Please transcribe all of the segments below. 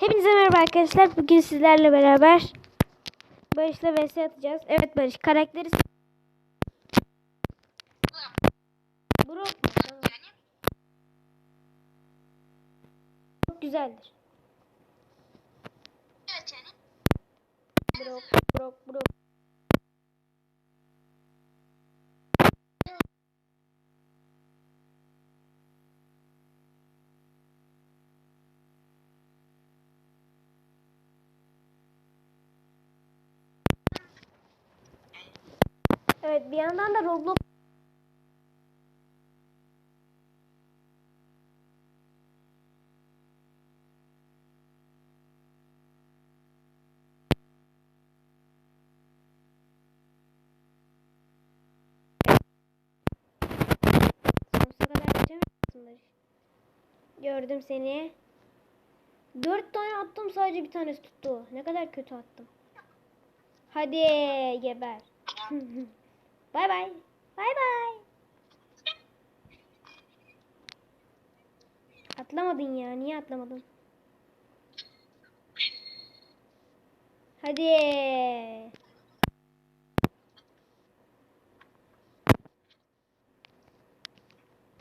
Hepinize merhaba arkadaşlar. Bugün sizlerle beraber Barış'la vs atacağız. Evet Barış karakteri? Tamam. Çok güzeldir. Evet yani. Brock, Evet bir yandan da Roblox. Gördüm seni. Dört tane attım sadece bir tanesi tuttu. Ne kadar kötü attım. Hadi geber. bay bay. Bay bay. Atlamadın ya. Niye atlamadın? Hadi.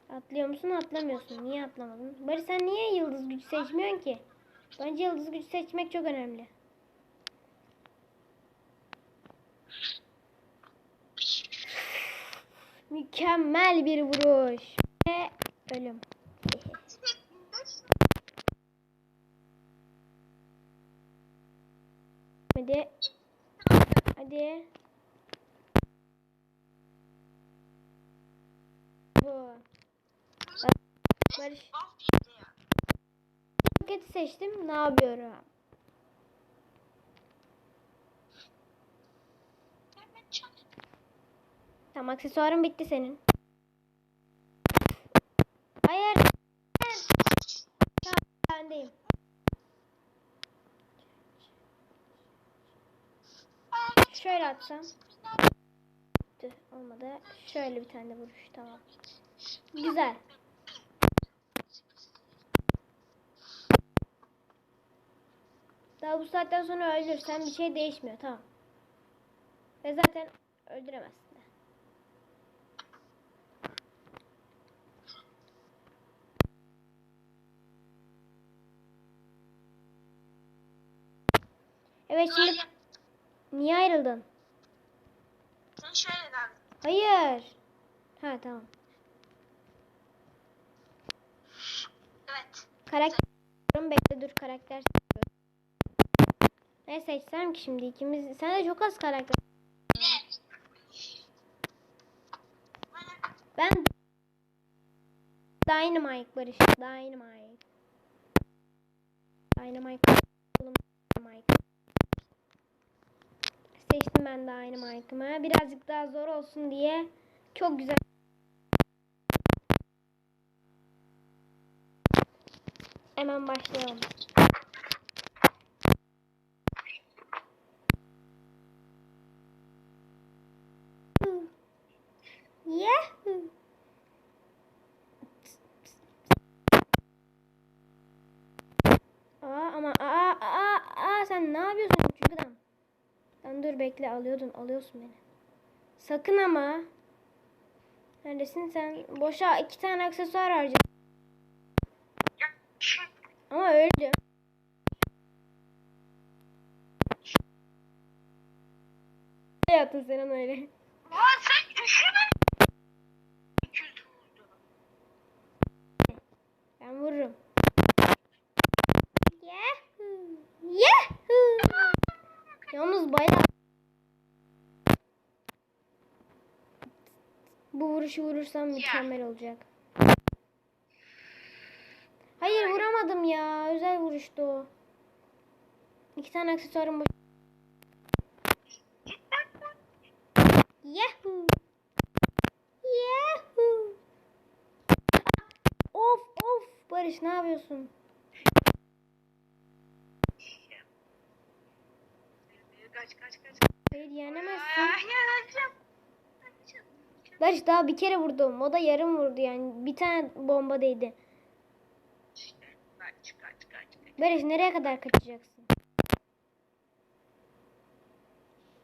Atlıyor musun atlamıyorsun. Niye atlamadın? Bari sen niye yıldız gücü seçmiyorsun ki? Bence yıldız gücü seçmek çok önemli. Mükemmel bir vuruş. Ve ölüm. Hadi. Hadi. Bu. Barış. Paketi seçtim. Ne yapıyorum? Tamam aksesuarın bitti senin. Hayır. Tamam bendeyim. Şöyle atsam. Olmadı. Şöyle bir tane vuruş. Tamam. Güzel. Daha bu saatten sonra ölürsen bir şey değişmiyor. Tamam. Ve zaten öldüremezsin de. Evet şimdi niye ayrıldın? Sen şöyle lan. Hayır. Ha tamam. Evet. Karakter bekle dur karakter seçiyorum. Ne seçsem ki şimdi ikimiz sen de çok az karakter. Ben Dynamite Barış. Dynamite. Dynamite. Dynamite. Seçtim ben Dynamite'ımı. Birazcık daha zor olsun diye. Çok güzel. Hemen başlayalım. Yahoo! Aa ama aa aa aa sen ne yapıyorsun küçük adam? Lan dur bekle alıyordun alıyorsun beni. Sakın ama. Neredesin sen? Boşa iki tane aksesuar harca. Ama öldüm. Ne yaptın sen öyle? Lan sen üşüme. Ben vururum. Yahoo! Yahoo! Yalnız bayağı Bu vuruşu vurursam mükemmel olacak. Hayır vuramadım ya. Özel vuruştu o. İki tane aksesuarım boş. Yahoo! Yahoo! Of of Barış ne yapıyorsun? Kaç kaç kaç. Hayır yenemezsin. Barış daha bir kere vurdum. O da yarım vurdu yani. Bir tane bomba değdi. Kaç kaç kaç kaç. Barış nereye kadar kaçacaksın?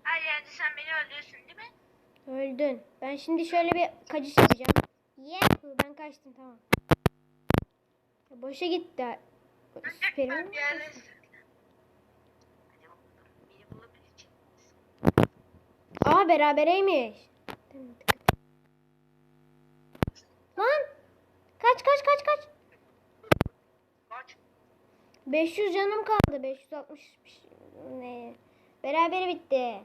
Her yerde sen beni öldürürsün değil mi? Öldün. Ben şimdi şöyle bir kaçış yapacağım. Yahoo ben kaçtım tamam. Ya boşa gitti. Süperim. ben bir yerlere Hadi bakalım. Beni bulabilecek misin? Aa berabereymiş. Lan kaç kaç kaç kaç. Kaç. 500 canım kaldı. 560 bir şey- ne? Beraber bitti.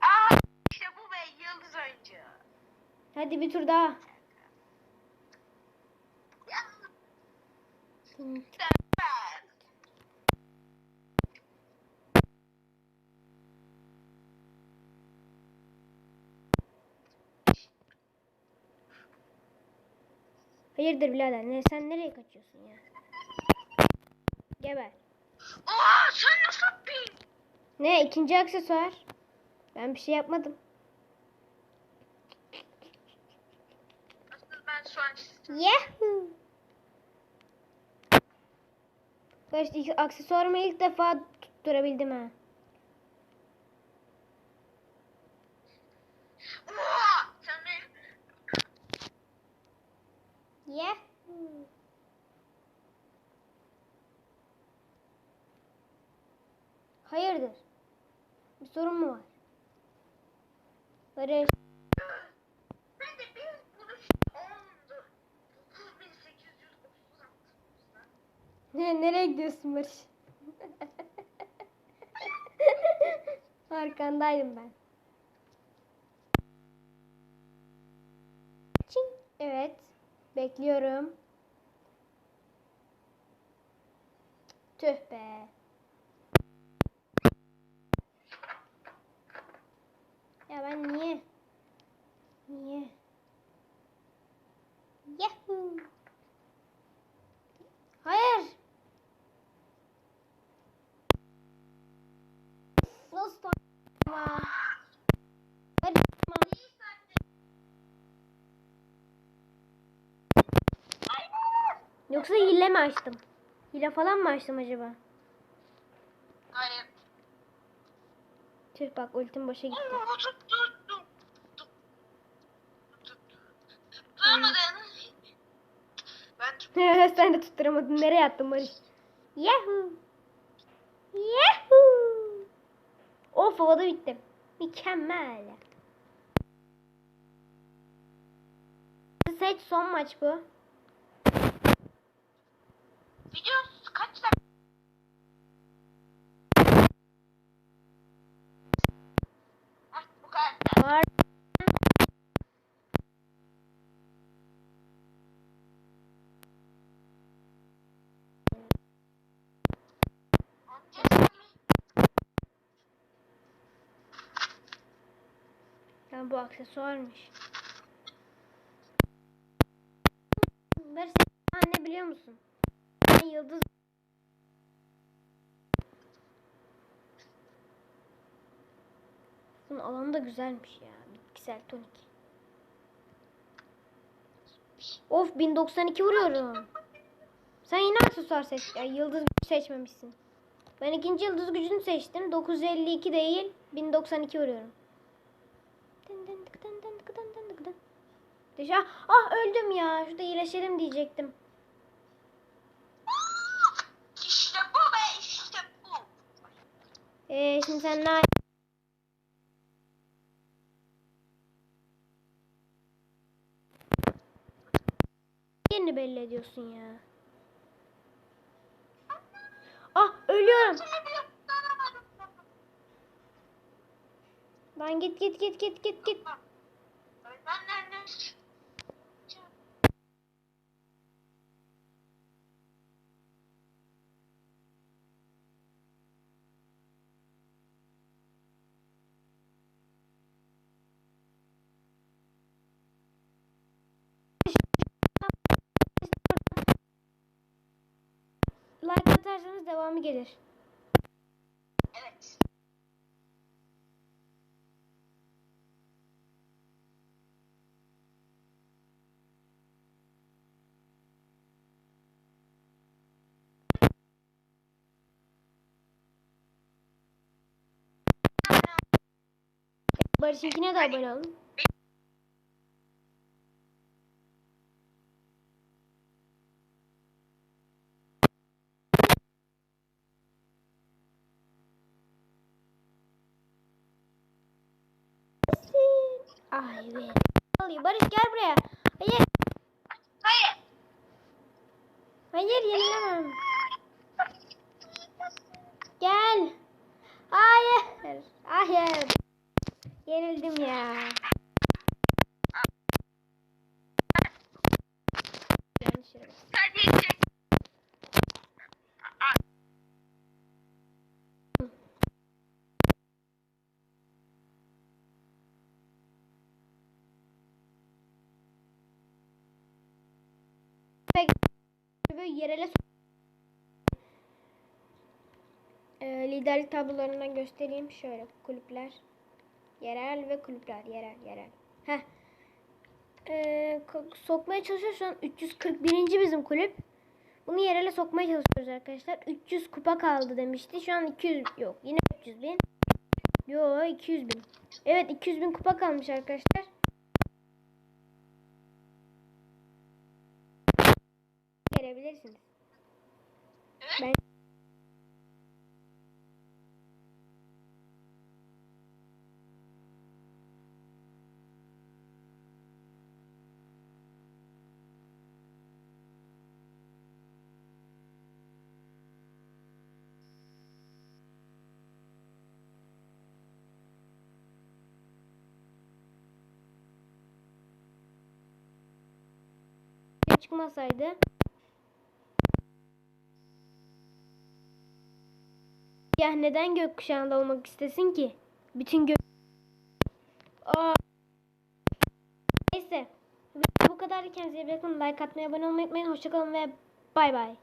Aa işte bu be yıldız oyuncu. Hadi bir tur daha. Ya. Sen. Hayırdır birader? Ne, sen nereye kaçıyorsun ya? Geber. Aa sen nasıl bir Ne ikinci aksesuar? Ben bir şey yapmadım. Nasıl ben şu an Yahoo! Kaç aksesuarımı ilk defa tutturabildim ha. Oha! Sen beni Yahoo! Hayırdır? Bir sorun mu var? Barış. Ben de bir buluş oldu. 9836. Ne, nereye gidiyorsun Barış? Arkandaydım ben. Çing. Evet. Bekliyorum. Tüh be. Ya ben niye? Niye? Yahoo! Hayır. Nasıl ama? Hadi ama. Yoksa hile mi açtım? Hile falan mı açtım acaba? Hayır. Tüh bak ultim boşa gitti. Ben tut. Sen de tutturamadın. Nereye attın Barış? Yahoo! Yahoo! Of havada bittim. Mükemmel. Seç son maç bu. Video kaç dakika? Hah, bu kadar. Var. Amca mi? Ya bu aksesuarmış. Barış sen ne biliyor musun? Ben yıldız Bunun alanı da güzelmiş ya. Bitkisel tonik. Of 1092 vuruyorum. Sen yine aksesuar seç. Ya, yıldız gücü seçmemişsin. Ben ikinci yıldız gücünü seçtim. 952 değil 1092 vuruyorum. Deja- Ah öldüm ya. Şurada iyileşelim diyecektim. İşte bu be işte bu. Ee, şimdi sen ne yerini belli ediyorsun ya. Ah ölüyorum. Lan git git git git git git. Like atarsanız devamı gelir. Evet. Barış'ınkine de abone olun. Ay be. Barış gel buraya. Hayır. Hayır. Hayır yenilemem. Gel. Hayır. Hayır. Yenildim ya. Yanlış yere yerele ee, liderlik tablolarından göstereyim. Şöyle kulüpler. Yerel ve kulüpler. Yerel, yerel. Heh. Ee, sokmaya çalışıyoruz şu an 341. bizim kulüp. Bunu yerele sokmaya çalışıyoruz arkadaşlar. 300 kupa kaldı demişti. Şu an 200 yok. Yine 300 bin. Yo 200 bin. Evet 200 bin kupa kalmış arkadaşlar. Gelebilirsiniz. Ben çıkmasaydı Ya neden gökkuşağında olmak istesin ki? Bütün gök... Aa. Neyse. Bu kadar. Kendinize iyi bakın. Like atmayı, abone olmayı unutmayın. Hoşçakalın ve bay bay.